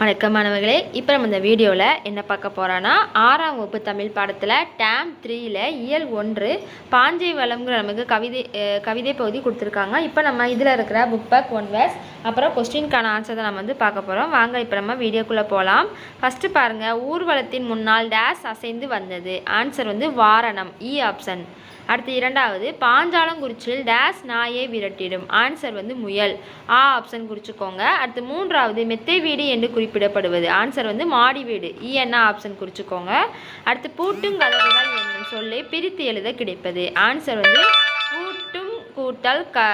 வணக்கம் மாணவர்களே. இப்போ நம்ம இந்த வீடியோவில் என்ன பார்க்க போகிறோன்னா ஆறாம் வகுப்பு தமிழ் பாடத்தில் டேம் த்ரீயில் இயல் ஒன்று பாஞ்சை வளம்ங்கிற நமக்கு கவிதை கவிதை பகுதி கொடுத்துருக்காங்க. இப்போ நம்ம இதில் இருக்கிற புக் பேக் ஒன் வேர்ஸ் அப்புறம் கொஸ்டின்கான ஆன்சர் தான் நம்ம வந்து பார்க்க போகிறோம் வாங்க இப்போ நம்ம வீடியோக்குள்ளே போகலாம் ஃபஸ்ட்டு பாருங்கள் ஊர்வலத்தின் முன்னால் டேஸ் அசைந்து வந்தது. ஆன்சர் வந்து வாரணம் e இ ஆப்ஷன் அடுத்து இரண்டாவது பாஞ்சாலங்குறிச்சியில் டேஸ் நாயை விரட்டிடும். ஆன்சர் வந்து முயல். ஆ ஆப்ஷன் குறிச்சுக்கோங்க. அடுத்து மூன்றாவது மெத்தை வீடு என்று குறிப்பிடப்படுவது. ஆன்சர் வந்து மாடி வீடு. இ என்ன ஆப்ஷன் குறிச்சுக்கோங்க. அடுத்து பூட்டும் கதவுகள் என்னும் சொல்லை பிரித்து எழுத கிடைப்பது. ஆன்சர் வந்து பூட்டும் கூட்டல் க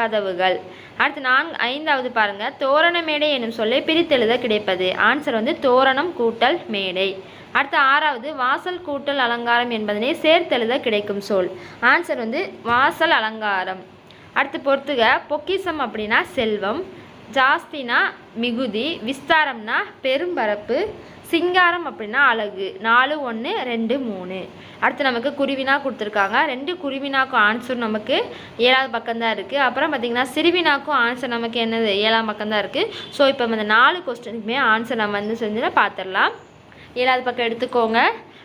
கதவுகள். அடுத்து நான்கு ஐந்தாவது பாருங்கள் தோரண மேடை என்னும் சொல்லை பிரித்தெழுத கிடைப்பது. ஆன்சர் வந்து தோரணம் கூட்டல் மேடை. அடுத்து ஆறாவது வாசல் கூட்டல் அலங்காரம் என்பதனை சேர்த்தெழுத கிடைக்கும் சொல். ஆன்சர் வந்து வாசல் அலங்காரம். அடுத்து பொறுத்துக பொக்கிசம் அப்படின்னா செல்வம் ஜாஸ்தினா மிகுதி விஸ்தாரம்னா பெரும்பரப்பு சிங்காரம் அப்படின்னா அழகு. நாலு ஒன்று ரெண்டு மூணு. அடுத்து நமக்கு குருவினா கொடுத்துருக்காங்க. ரெண்டு குருவினாக்கும் ஆன்சர் நமக்கு ஏழாவது பக்கம் தான் இருக்குது அப்புறம் பார்த்திங்கன்னா சிறுவினாக்கும் ஆன்சர் நமக்கு என்னது? ஏழாம் பக்கம் தான் இருக்குது ஸோ இப்போ அந்த நாலு கொஸ்டினுக்குமே ஆன்சர் நம்ம வந்து செஞ்சு பார்த்துடலாம். ஏழாவது பக்கம் எடுத்துக்கோங்க.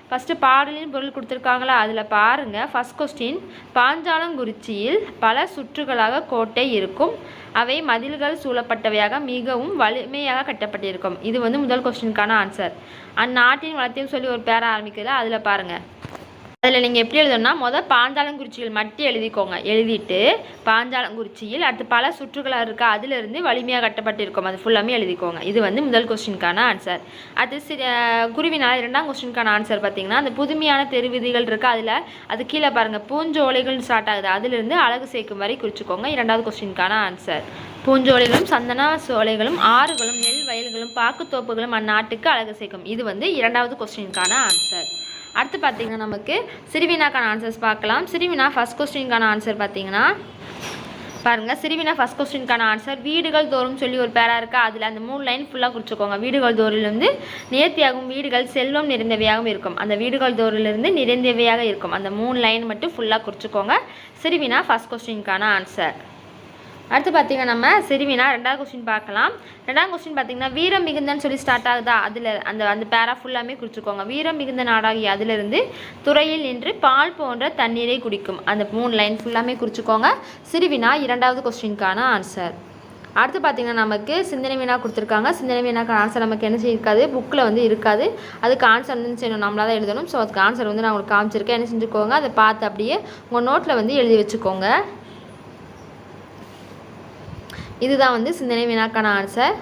ஃபஸ்ட்டு பாடலின் பொருள் கொடுத்துருக்காங்களா? அதில் பாருங்கள் ஃபஸ்ட் கொஸ்டின் பாஞ்சாலங்குறிச்சியில் பல சுற்றுகளாக கோட்டை இருக்கும். அவை மதில்கள் சூழப்பட்டவையாக மிகவும் வலிமையாக கட்டப்பட்டிருக்கும். இது வந்து முதல் கொஸ்டினுக்கான ஆன்சர் அந்நாட்டின் வளத்தையும் சொல்லி ஒரு பேர ஆரம்பிக்குது அதில் பாருங்கள் அதில் நீங்கள் எப்படி எழுதணும்னா மொதல் பாஞ்சாலங்குறிச்சியில் மட்டும் எழுதிக்கோங்க. எழுதிட்டு பாஞ்சாலங்குறிச்சியில் அடுத்து பல சுற்றுகளாக இருக்கா அதிலிருந்து வலிமையாக கட்டப்பட்டு இருக்கும் அது ஃபுல்லாமே எழுதிக்கோங்க. இது வந்து முதல் கொஸ்டினுக்கான ஆன்சர் அது சில குருவினால் இரண்டாம் கொஸ்டினுக்கான ஆன்சர் பார்த்தீங்கன்னா அந்த புதுமையான தெரு விதிகள் இருக்குது அதில் அது கீழே பாருங்கள் பூஞ்சோலைகள் ஸ்டார்ட் ஆகுது. அதிலிருந்து அழகு சேர்க்கும் வரை குறிச்சிக்கோங்க. இரண்டாவது கொஸ்டினுக்கான ஆன்சர் பூஞ்சோலைகளும் சந்தன சோலைகளும் ஆறுகளும் நெல் வயல்களும் பாக்குத்தோப்புகளும் அந்நாட்டுக்கு அழகு சேர்க்கும். இது வந்து இரண்டாவது கொஸ்டினுக்கான ஆன்சர் அடுத்து பார்த்தீங்கன்னா நமக்கு சிறுவினாக்கான ஆன்சர்ஸ் பார்க்கலாம். சிறுவினா ஃபஸ்ட் கொஸ்டினுக்கான ஆன்சர் பார்த்தீங்கன்னா பாருங்கள் சிறுவினா ஃபஸ்ட் கொஸ்டினுக்கான ஆன்சர் வீடுகள் தோறும் சொல்லி ஒரு பேராக இருக்கா. அதில் அந்த மூணு லைன் ஃபுல்லாக குறிச்சிக்கோங்க வீடுகள் தோறிலிருந்து நேர்த்தியாகவும் வீடுகள் செல்வம் நிறைந்தவையாகவும் இருக்கும். அந்த வீடுகள் தோறிலிருந்து நிறைந்தவையாக இருக்கும். அந்த மூணு லைன் மட்டும் ஃபுல்லாக குறிச்சிக்கோங்க சிறுவினா ஃபஸ்ட் கொஸ்டினுக்கான ஆன்சர் அடுத்து பார்த்தீங்கன்னா நம்ம சிறுவினா ரெண்டாவது கொஸ்டின் பார்க்கலாம். ரெண்டாவது கொஸ்டின் பார்த்தீங்கன்னா வீரம் மிகுந்தன்னு சொல்லி ஸ்டார்ட் ஆகுதா? அதில் அந்த அந்த பேரா ஃபுல்லாமே குறிச்சிக்கோங்க. வீரம் மிகுந்த நாடாகி அதிலிருந்து துறையில் நின்று பால் போன்ற தண்ணீரை குடிக்கும். அந்த மூணு லைன் ஃபுல்லாமே குறிச்சிக்கோங்க. சிறுவினா இரண்டாவது கொஸ்டினுக்கான ஆன்சர் அடுத்து பார்த்தீங்கன்னா நமக்கு சிந்தனை வினா கொடுத்துருக்காங்க. சிந்தனை வீணாக்கான ஆன்சர் நமக்கு என்ன செய்யிருக்காது புக்கில் வந்து இருக்காது. அதுக்கு ஆன்சர் வந்து செய்யணும் நம்மளாக தான் எழுதணும். ஸோ அதுக்கு ஆன்சர் வந்து நான் உங்களுக்கு காமிச்சிருக்கேன். என்ன செஞ்சுக்கோங்க? அதை பார்த்து அப்படியே உங்கள் நோட்டில் வந்து எழுதி வச்சுக்கோங்க. இதுதான் வந்து சிந்தனை வினாக்கான ஆன்சர்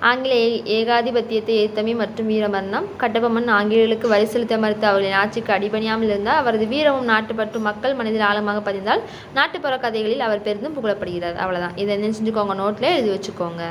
ஆங்கில ஏ- ஏகாதிபத்தியத்தை எதிர்த்தமை மற்றும் வீரமரணம். கட்டபொம்மன் ஆங்கிலேயர்களுக்கு வரி செலுத்த மறுத்து அவர்களின் ஆட்சிக்கு அடிபணியாமல் இருந்தால் அவரது வீரமும் நாட்டுப்பற்று மக்கள் மனதில் ஆழமாக பதிந்தால் நாட்டுப்புற கதைகளில் அவர் பெரிதும் புகழப்படுகிறார். அவ்வளோதான் இதை என்ன செஞ்சுக்கோங்க நோட்டில் எழுதி வச்சுக்கோங்க.